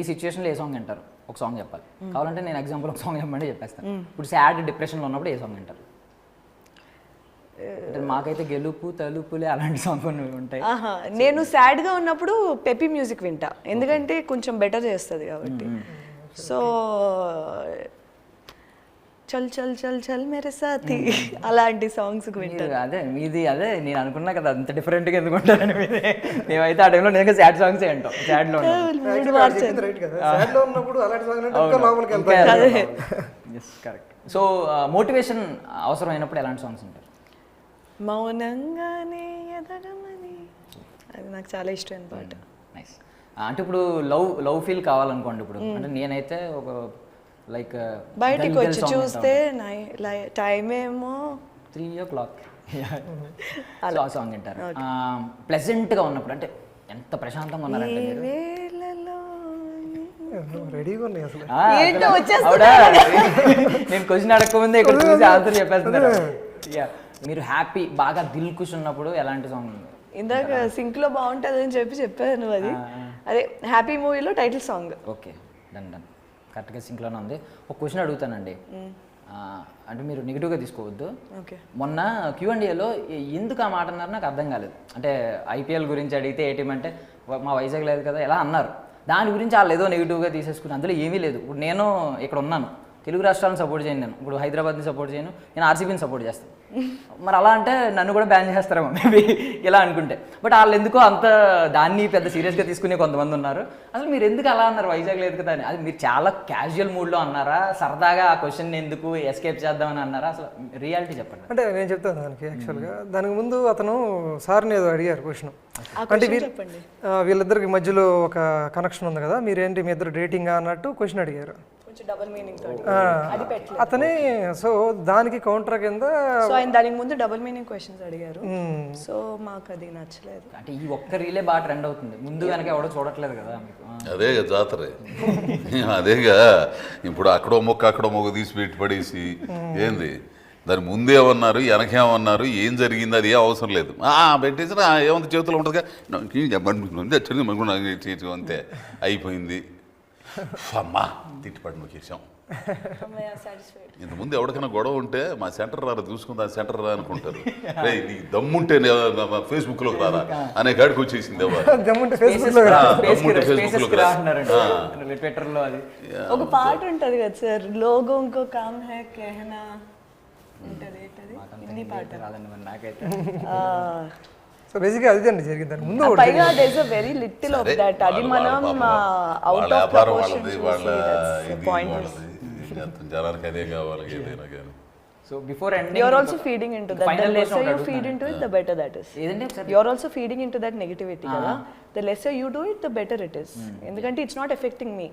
ఈ సిచ్యువేషన్లో ఏ సాంగ్ వింటారు? ఒక సాంగ్ చెప్పాలి. కావాలంటే నేను ఎగ్జాంపుల్ ఒక సాంగ్ చెప్పమంటే చెప్పేస్తాను ఇప్పుడు సాడ్ డిప్రెషన్లో ఉన్నప్పుడు ఏ సాంగ్ వింటారు? మాకైతే గెలుపు తలుపులే అలాంటి సాంగ్ కొన్ని ఉంటాయి. నేను sad గా ఉన్నప్పుడు పెపి మ్యూజిక్ వింటా. ఎందుకంటే కొంచెం బెటర్ చేస్తుంది కాబట్టి. సో చల్ చల్ చల్ చల్ మేరే సాథి అలాంటి సాంగ్స్ వింటా మీరు అదే మీది అదే నేను అనుకున్నా కదా అంత డిఫరెంట్గా ఎందుకు ఉంటారని మీది. మేమైతే ఆ టైంలో నేను సాడ్ సాంగ్స్ కదా. సాడ్లో కరెక్ట్ సో మోటివేషన్ అవసరమైనప్పుడు ఎలాంటి సాంగ్స్ ఉంటారు మౌనంగానే ఎదగమని. అది నాకు చాలా ఇష్టమైన పాట. నైస్ అంటే ఇప్పుడు లవ్ లవ్ ఫీల్ కావాలనుకోండి ఇప్పుడు. అంటే నేనైతే ఒక లైక్ బయటికి వచ్చి చూస్తే టైం ఏమో త్రీ ఓ క్లాక్ సో ఆ సాంగ్ వింటారు. ప్లెజెంట్గా ఉన్నప్పుడు అంటే ఎంత ప్రశాంతంగా ఉన్నారంటే రెడీగా ఉన్నాయి అసలు. నేను క్వశ్చన్ అడగకముందే ఇక్కడ చూసి ఆన్సర్ చెప్పేస్తున్నారు. మీరు హ్యాపీ బాగా దిల్ ఖుష్ ఉన్నప్పుడు ఎలాంటి సాంగ్ ఇందాక సింక్లో బాగుంటుంది అని చెప్పి చెప్పాను అది. అదే హ్యాపీ మూవీలో title song okay done done కరెక్ట్గా సింక్లోనే ఉంది. ఒక క్వశ్చన్ అడుగుతానండి. అంటే మీరు నెగిటివ్గా తీసుకోవద్దు. ఓకే. మొన్న క్యూ అండ్ ఏలో ఎందుకు ఆ మాట అన్నారు నాకు అర్థం కాలేదు. అంటే ఐపీఎల్ గురించి అడిగితే ఏటీఎం అంటే "వ- మా వైజాగ్ లేదు కదా? ఎలా అన్నారు. దాని గురించి వాళ్ళు ఏదో నెగిటివ్గా తీసేసుకుని అందులో ఏమీ లేదు. ఇప్పుడు నేను ఇక్కడ ఉన్నాను. తెలుగు రాష్ట్రాలను సపోర్ట్ చేయను నేను. ఇప్పుడు హైదరాబాద్ని సపోర్ట్ చేయను నేను ఆర్సీబీని సపోర్ట్ చేస్తాను. మరి అలా అంటే నన్ను కూడా బ్యాన్ చేస్తారేమో మేబీ ఇలా అనుకుంటే. బట్ వాళ్ళు ఎందుకో అంత దాన్ని పెద్ద సీరియస్గా తీసుకునే కొంతమంది ఉన్నారు. అసలు మీరు ఎందుకు అలా అన్నారు? వైజాగ్ లేదు కదా అని అది మీరు చాలా క్యాజువల్ మూడ్లో అన్నారా? సరదాగా ఆ క్వశ్చన్ ఎందుకు ఎస్కేప్ చేద్దామని అన్నారా? అసలు రియాలిటీ చెప్పండి. అంటే నేను చెప్తాను దానికి యాక్చువల్గా దానికి ముందు అతను సార్ని ఏదో అడిగారు క్వశ్చన్ అంటే వీళ్ళిద్దరికి మధ్యలో ఒక కనెక్షన్ ఉంది కదా మీరేంటి మీ ఇద్దరు డేటింగ్ అన్నట్టు క్వశ్చన్ అడిగారు. కొంచెం డబుల్ మీనింగ్ తోటి. ఆ, అది పెట్టలేదు. అతనే సో దానికి కౌంటర్ కింద సో ఆయన దానికి ముందు డబుల్ మీనింగ్ క్వశ్చన్స్ అడిగారు. సో మాకు అది నచ్చలేదు. అంటే ఈ ఒక్క రీలే బాగా ట్రెండ్ అవుతుంది. ముందు వెనక ఎవడో చూడట్లేదు కదా. అదే జాతరే. అదేగా ఇప్పుడు అక్కడో మొక్క అక్కడో మొక్క తీసి పెట్టి పడేసి ఏంది? దాని ముందేమన్నారు వెనకేమన్నారు ఏం జరిగింది అది ఏం అవసరం లేదు. ఆ, పెట్టేసి ఆ, ఏముంది చేతిలో ఉంటుందిగా. అంతే. అయిపోయింది. అమ్మా తిట్టిపడి నువ్వు చేసాం ఇంతకుముందు ఎవరికైనా గొడవ ఉంటే మా సెంటర్ రారు చూసుకుందా సెంటర్ రా అనుకుంటారు. రే నీ దమ్ముంటే ఫేస్బుక్లో రారా? అనే గాడికి వచ్చేసింది ఒక పాట ఉంటది కదా సార్ లోగో ఇంకో కామ్ హే కేహనా ఉంటది ఏంటది? పాట రాదండి నాకైతే. సో బేసిక్గా అదే అండి జరిగింది. దాని ముందు పైగా does a very little of that అది మనం అవుట్ ఆఫ్ ప్రపోర్షన్ పాయింట్ జనానికి అదే కావాలి ఏదైనా కానీ. So before end you are also feeding into that the question you feed into it the better that is you are also feeding into that negativity కదా. The lesser you do it the better it is ఎందుకంటే it's not affecting me